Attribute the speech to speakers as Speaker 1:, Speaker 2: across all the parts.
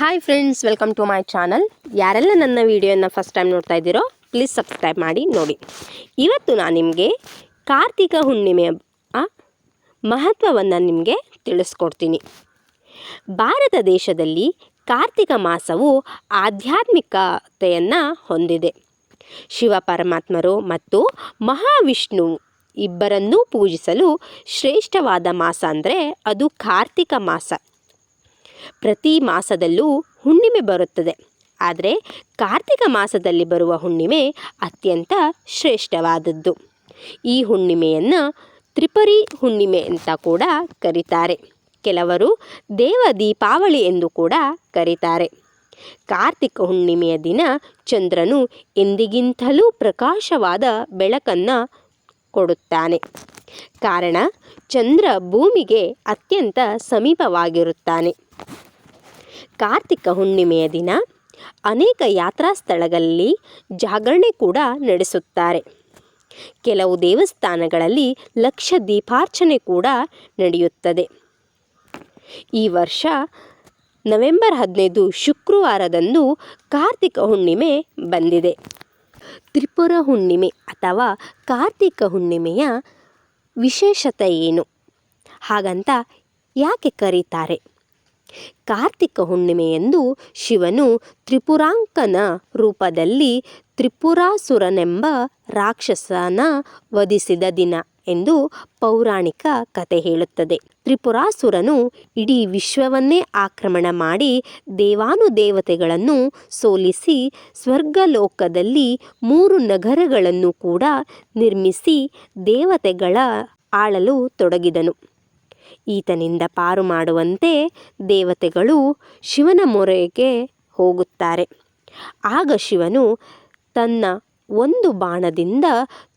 Speaker 1: Hi friends welcome to my channel ಯಾರೆಲ್ಲ ನನ್ನ ವಿಡಿಯೋನ ಫಸ್ಟ್ ಟೈಮ್ ನೋಡ್ತಾ ಇದ್ದೀರೋ ಪ್ಲೀಸ್ ಸಬ್ಸ್ಕ್ರೈಬ್ ಮಾಡಿ, ನೋಡಿ. ಇವತ್ತು ನಾನು ನಿಮಗೆ ಕಾರ್ತಿಕ ಹುಣ್ಣಿಮೆಯ ಮಹತ್ವವನ್ನು ನಿಮಗೆ ತಿಳಿಸ್ಕೊಡ್ತೀನಿ. ಭಾರತ ದೇಶದಲ್ಲಿ ಕಾರ್ತಿಕ ಮಾಸವು ಆಧ್ಯಾತ್ಮಿಕತೆಯನ್ನು ಹೊಂದಿದೆ. ಶಿವ ಪರಮಾತ್ಮರು ಮತ್ತು ಮಹಾವಿಷ್ಣು ಇಬ್ಬರನ್ನೂ ಪೂಜಿಸಲು ಶ್ರೇಷ್ಠವಾದ ಮಾಸ ಅಂದರೆ ಅದು ಕಾರ್ತಿಕ ಮಾಸ. ಪ್ರತಿ ಮಾಸದಲ್ಲೂ ಹುಣ್ಣಿಮೆ ಬರುತ್ತದೆ. ಆದರೆ ಕಾರ್ತಿಕ ಮಾಸದಲ್ಲಿ ಬರುವ ಹುಣ್ಣಿಮೆ ಅತ್ಯಂತ ಶ್ರೇಷ್ಠವಾದದ್ದು. ಈ ಹುಣ್ಣಿಮೆಯನ್ನು ತ್ರಿಪರಿ ಹುಣ್ಣಿಮೆ ಅಂತ ಕೂಡ ಕರೀತಾರೆ. ಕೆಲವರು ದೇವ ದೀಪಾವಳಿ ಎಂದು ಕೂಡ ಕರೀತಾರೆ. ಕಾರ್ತಿಕ ಹುಣ್ಣಿಮೆಯ ದಿನ ಚಂದ್ರನು ಎಂದಿಗಿಂತಲೂ ಪ್ರಕಾಶವಾದ ಬೆಳಕನ್ನು ಕೊಡುತ್ತಾನೆ. ಕಾರಣ ಚಂದ್ರ ಭೂಮಿಗೆ ಅತ್ಯಂತ ಸಮೀಪವಾಗಿರುತ್ತಾನೆ. ಕಾರ್ತಿಕ ಹುಣ್ಣಿಮೆಯ ದಿನ ಅನೇಕ ಯಾತ್ರಾ ಸ್ಥಳಗಳಲ್ಲಿ ಜಾಗರಣೆ ಕೂಡ ನಡೆಸುತ್ತಾರೆ. ಕೆಲವು ದೇವಸ್ಥಾನಗಳಲ್ಲಿ ಲಕ್ಷ ದೀಪಾರ್ಚನೆ ಕೂಡ ನಡೆಯುತ್ತದೆ. ಈ ವರ್ಷ ನವೆಂಬರ್ ಹದಿನೈದು ಶುಕ್ರವಾರದಂದು ಕಾರ್ತಿಕ ಹುಣ್ಣಿಮೆ ಬಂದಿದೆ. ತ್ರಿಪುರ ಹುಣ್ಣಿಮೆ ಅಥವಾ ಕಾರ್ತಿಕ ಹುಣ್ಣಿಮೆಯ ವಿಶೇಷತೆ ಏನು? ಹಾಗಂತ ಯಾಕೆ ಕರೀತಾರೆ? ಕಾರ್ತಿಕ ಹುಣ್ಣಿಮೆಯಂದು ಶಿವನು ತ್ರಿಪುರಾಂಕನ ರೂಪದಲ್ಲಿ ತ್ರಿಪುರಾಸುರನೆಂಬ ರಾಕ್ಷಸನ ವಧಿಸಿದ ದಿನ ಎಂದು ಪೌರಾಣಿಕ ಕತೆ ಹೇಳುತ್ತದೆ. ತ್ರಿಪುರಾಸುರನು ಇಡೀ ವಿಶ್ವವನ್ನೇ ಆಕ್ರಮಣ ಮಾಡಿ ದೇವಾನುದೇವತೆಗಳನ್ನು ಸೋಲಿಸಿ ಸ್ವರ್ಗಲೋಕದಲ್ಲಿ ಮೂರು ನಗರಗಳನ್ನು ಕೂಡ ನಿರ್ಮಿಸಿ ದೇವತೆಗಳ ಆಳಲು ತೊಡಗಿದನು. ಈತನಿಂದ ಪಾರು ಮಾಡುವಂತೆ ದೇವತೆಗಳು ಶಿವನ ಮೊರೆಗೆ ಹೋಗುತ್ತಾರೆ. ಆಗ ಶಿವನು ತನ್ನ ಒಂದು ಬಾಣದಿಂದ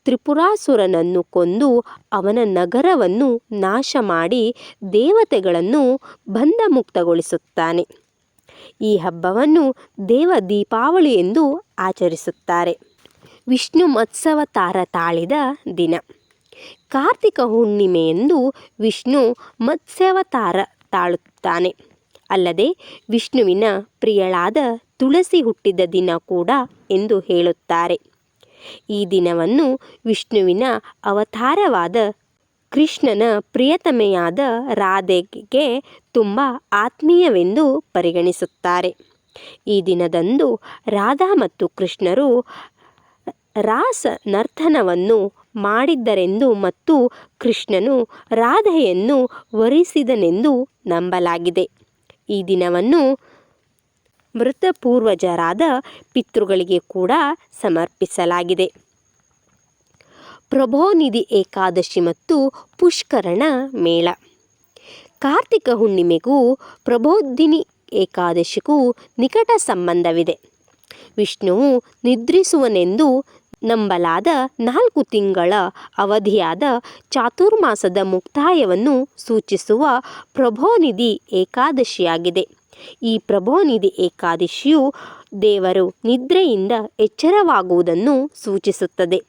Speaker 1: ತ್ರಿಪುರಾಸುರನನ್ನು ಕೊಂದು ಅವನ ನಗರವನ್ನು ನಾಶ ಮಾಡಿ ದೇವತೆಗಳನ್ನು ಬಂಧಮುಕ್ತಗೊಳಿಸುತ್ತಾನೆ. ಈ ಹಬ್ಬವನ್ನು ದೇವ ದೀಪಾವಳಿ ಎಂದು ಆಚರಿಸುತ್ತಾರೆ. ವಿಷ್ಣು ಮತ್ಸವತಾರ ತಾಳಿದ ದಿನ. ಕಾರ್ತಿಕ ಹುಣ್ಣಿಮೆಯಂದು ವಿಷ್ಣು ಮತ್ಸ್ಯಾವತಾರ ತಾಳುತ್ತಾನೆ. ಅಲ್ಲದೆ ವಿಷ್ಣುವಿನ ಪ್ರಿಯಳಾದ ತುಳಸಿ ಹುಟ್ಟಿದ ದಿನ ಕೂಡ ಎಂದು ಹೇಳುತ್ತಾರೆ. ಈ ದಿನವನ್ನು ವಿಷ್ಣುವಿನ ಅವತಾರವಾದ ಕೃಷ್ಣನ ಪ್ರಿಯತಮೆಯಾದ ರಾಧೆಗೆ ತುಂಬ ಆತ್ಮೀಯವೆಂದು ಪರಿಗಣಿಸುತ್ತಾರೆ. ಈ ದಿನದಂದು ರಾಧಾ ಮತ್ತು ಕೃಷ್ಣರು ರಾಸ ನರ್ತನವನ್ನು ಮಾಡಿದ್ದರೆಂದು ಮತ್ತು ಕೃಷ್ಣನು ರಾಧೆಯನ್ನು ವರಿಸಿದನೆಂದು ನಂಬಲಾಗಿದೆ. ಈ ದಿನವನ್ನು ಮೃತ ಪೂರ್ವಜರಾದ ಪಿತೃಗಳಿಗೆ ಕೂಡ ಸಮರ್ಪಿಸಲಾಗಿದೆ. ಪ್ರಭೋನಿಧಿ ಏಕಾದಶಿ ಮತ್ತು ಪುಷ್ಕರಣ ಮೇಳ. ಕಾರ್ತಿಕ ಹುಣ್ಣಿಮೆಗೂ ಪ್ರಬೋಧಿನಿ ಏಕಾದಶಿಗೂ ನಿಕಟ ಸಂಬಂಧವಿದೆ. ವಿಷ್ಣುವು ನಿದ್ರಿಸುವನೆಂದು ನಂಬಲಾದ ನಾಲ್ಕು ತಿಂಗಳ ಅವಧಿಯಾದ ಚಾತುರ್ಮಾಸದ ಮುಕ್ತಾಯವನ್ನು ಸೂಚಿಸುವ ಪ್ರಭೋನಿಧಿ ಏಕಾದಶಿಯಾಗಿದೆ. ಈ ಪ್ರಭೋನಿಧಿ ಏಕಾದಶಿಯು ದೇವರು ನಿದ್ರೆಯಿಂದ ಎಚ್ಚರವಾಗುವುದನ್ನು ಸೂಚಿಸುತ್ತದೆ.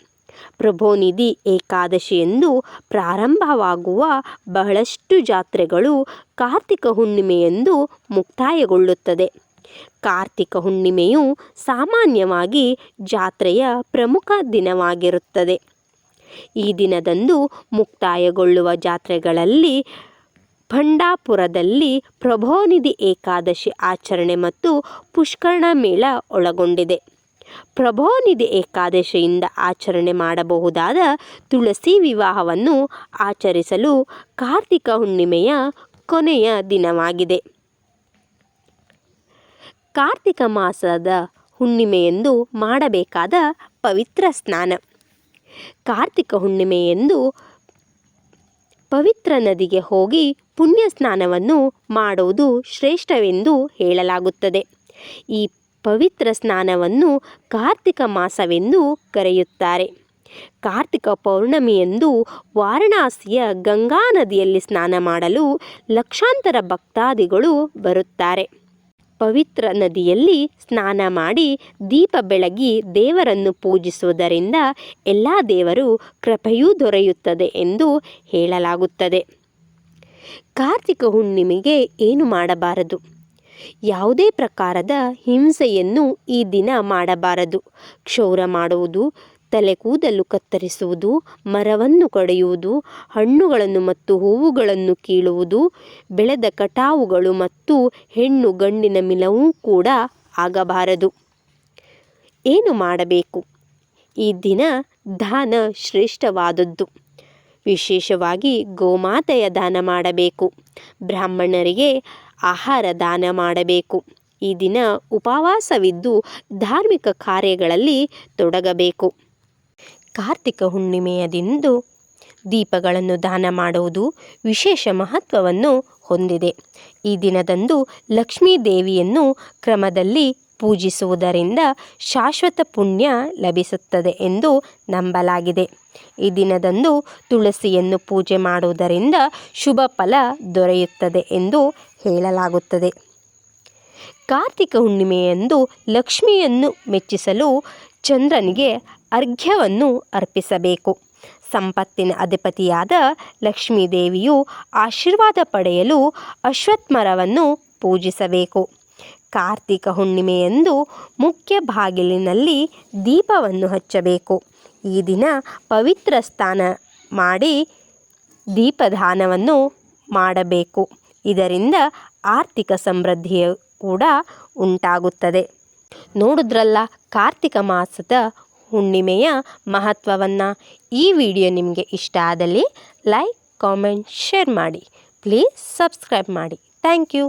Speaker 1: ಪ್ರಭೋನಿಧಿ ಏಕಾದಶಿಯೆಂದು ಪ್ರಾರಂಭವಾಗುವ ಬಹಳಷ್ಟು ಜಾತ್ರೆಗಳು ಕಾರ್ತಿಕ ಹುಣ್ಣಿಮೆಯೆಂದು ಮುಕ್ತಾಯಗೊಳ್ಳುತ್ತದೆ. ಕಾರ್ತಿಕ ಹುಣ್ಣಿಮೆಯು ಸಾಮಾನ್ಯವಾಗಿ ಜಾತ್ರೆಯ ಪ್ರಮುಖ ದಿನವಾಗಿರುತ್ತದೆ. ಈ ದಿನದಂದು ಮುಕ್ತಾಯಗೊಳ್ಳುವ ಜಾತ್ರೆಗಳಲ್ಲಿ ಭಂಡಾಪುರದಲ್ಲಿ ಪ್ರಭೋನಿಧಿ ಏಕಾದಶಿ ಆಚರಣೆ ಮತ್ತು ಪುಷ್ಕರಣ ಮೇಳ ಒಳಗೊಂಡಿದೆ. ಪ್ರಭೋನಿಧಿ ಏಕಾದಶಿಯಿಂದ ಆಚರಣೆ ಮಾಡಬಹುದಾದ ತುಳಸಿ ವಿವಾಹವನ್ನು ಆಚರಿಸಲು ಕಾರ್ತಿಕ ಹುಣ್ಣಿಮೆಯ ಕೊನೆಯ ದಿನವಾಗಿದೆ. ಕಾರ್ತಿಕ ಮಾಸದ ಹುಣ್ಣಿಮೆಯಂದು ಮಾಡಬೇಕಾದ ಪವಿತ್ರ ಸ್ನಾನ. ಕಾರ್ತಿಕ ಹುಣ್ಣಿಮೆಯಂದು ಪವಿತ್ರ ನದಿಗೆ ಹೋಗಿ ಪುಣ್ಯ ಸ್ನಾನವನ್ನು ಮಾಡುವುದು ಶ್ರೇಷ್ಠವೆಂದು ಹೇಳಲಾಗುತ್ತದೆ. ಈ ಪವಿತ್ರ ಸ್ನಾನವನ್ನು ಕಾರ್ತಿಕ ಮಾಸವೆಂದು ಕರೆಯುತ್ತಾರೆ. ಕಾರ್ತಿಕ ಪೌರ್ಣಮಿಯಂದು ವಾರಣಾಸಿಯ ಗಂಗಾ ನದಿಯಲ್ಲಿ ಸ್ನಾನ ಮಾಡಲು ಲಕ್ಷಾಂತರ ಭಕ್ತಾದಿಗಳು ಬರುತ್ತಾರೆ. ಪವಿತ್ರ ನದಿಯಲ್ಲಿ ಸ್ನಾನ ಮಾಡಿ ದೀಪ ಬೆಳಗಿ ದೇವರನ್ನು ಪೂಜಿಸುವುದರಿಂದ ಎಲ್ಲ ದೇವರು ಕೃಪೆಯೂ ದೊರೆಯುತ್ತದೆ ಎಂದು ಹೇಳಲಾಗುತ್ತದೆ. ಕಾರ್ತಿಕ ಹುಣ್ಣಿಮೆಗೆ ಏನು ಮಾಡಬಾರದು? ಯಾವುದೇ ಪ್ರಕಾರದ ಹಿಂಸೆಯನ್ನು ಈ ದಿನ ಮಾಡಬಾರದು. ಕ್ಷೌರ ಮಾಡುವುದು ತಲೆ ಕೂದಲು ಕತ್ತರಿಸುವುದು, ಮರವನ್ನು ಕಡೆಯುವುದು, ಹಣ್ಣುಗಳನ್ನು ಮತ್ತು ಹೂವುಗಳನ್ನು ಕೀಳುವುದು, ಬೆಳೆದ ಕಟಾವುಗಳು ಮತ್ತು ಹೆಣ್ಣು ಗಂಡಿನ ಮಿಲವೂ ಕೂಡ ಆಗಬಾರದು. ಏನು ಮಾಡಬೇಕು? ಈ ದಿನ ದಾನ ಶ್ರೇಷ್ಠವಾದದ್ದು. ವಿಶೇಷವಾಗಿ ಗೋಮಾತೆಯ ದಾನ ಮಾಡಬೇಕು. ಬ್ರಾಹ್ಮಣರಿಗೆ ಆಹಾರ ದಾನ ಮಾಡಬೇಕು. ಈ ದಿನ ಉಪವಾಸವಿದ್ದು ಧಾರ್ಮಿಕ ಕಾರ್ಯಗಳಲ್ಲಿ ತೊಡಗಬೇಕು. ಕಾರ್ತಿಕ ಹುಣ್ಣಿಮೆಯದಿಂದ ದೀಪಗಳನ್ನು ದಾನ ಮಾಡುವುದು ವಿಶೇಷ ಮಹತ್ವವನ್ನು ಹೊಂದಿದೆ. ಈ ದಿನದಂದು ಲಕ್ಷ್ಮೀ ದೇವಿಯನ್ನು ಕ್ರಮದಲ್ಲಿ ಪೂಜಿಸುವುದರಿಂದ ಶಾಶ್ವತ ಪುಣ್ಯ ಲಭಿಸುತ್ತದೆ ಎಂದು ನಂಬಲಾಗಿದೆ. ಈ ದಿನದಂದು ತುಳಸಿಯನ್ನು ಪೂಜೆ ಮಾಡುವುದರಿಂದ ಶುಭ ಫಲ ದೊರೆಯುತ್ತದೆ ಎಂದು ಹೇಳಲಾಗುತ್ತದೆ. ಕಾರ್ತಿಕ ಹುಣ್ಣಿಮೆಯಂದು ಲಕ್ಷ್ಮಿಯನ್ನು ಮೆಚ್ಚಿಸಲು ಚಂದ್ರನಿಗೆ ಅರ್ಘ್ಯವನ್ನು ಅರ್ಪಿಸಬೇಕು. ಸಂಪತ್ತಿನ ಅಧಿಪತಿಯಾದ ಲಕ್ಷ್ಮೀದೇವಿಯು ಆಶೀರ್ವಾದ ಪಡೆಯಲು ಅಶ್ವತ್ಥಮರವನ್ನು ಪೂಜಿಸಬೇಕು. ಕಾರ್ತಿಕ ಹುಣ್ಣಿಮೆಯಂದು ಮುಖ್ಯ ಬಾಗಿಲಿನಲ್ಲಿ ದೀಪವನ್ನು ಹಚ್ಚಬೇಕು. ಈ ದಿನ ಪವಿತ್ರ ಸ್ನಾನ ಮಾಡಿ ದೀಪದಾನವನ್ನು ಮಾಡಬೇಕು. ಇದರಿಂದ ಆರ್ಥಿಕ ಸಮೃದ್ಧಿಯು ಕೂಡ ಉಂಟಾಗುತ್ತದೆ. ನೋಡಿದ್ರಲ್ಲ ಕಾರ್ತಿಕ ಮಾಸದ ಹುಣ್ಣಿಮೆಯ ಮಹತ್ವವನ್ನು ಈ ವಿಡಿಯೋ ನಿಮಗೆ ಇಷ್ಟ ಆದಲ್ಲಿ ಲೈಕ್, ಕಾಮೆಂಟ್, ಶೇರ್ ಮಾಡಿ. ಪ್ಲೀಸ್ ಸಬ್ಸ್ಕ್ರೈಬ್ ಮಾಡಿ. Thank you.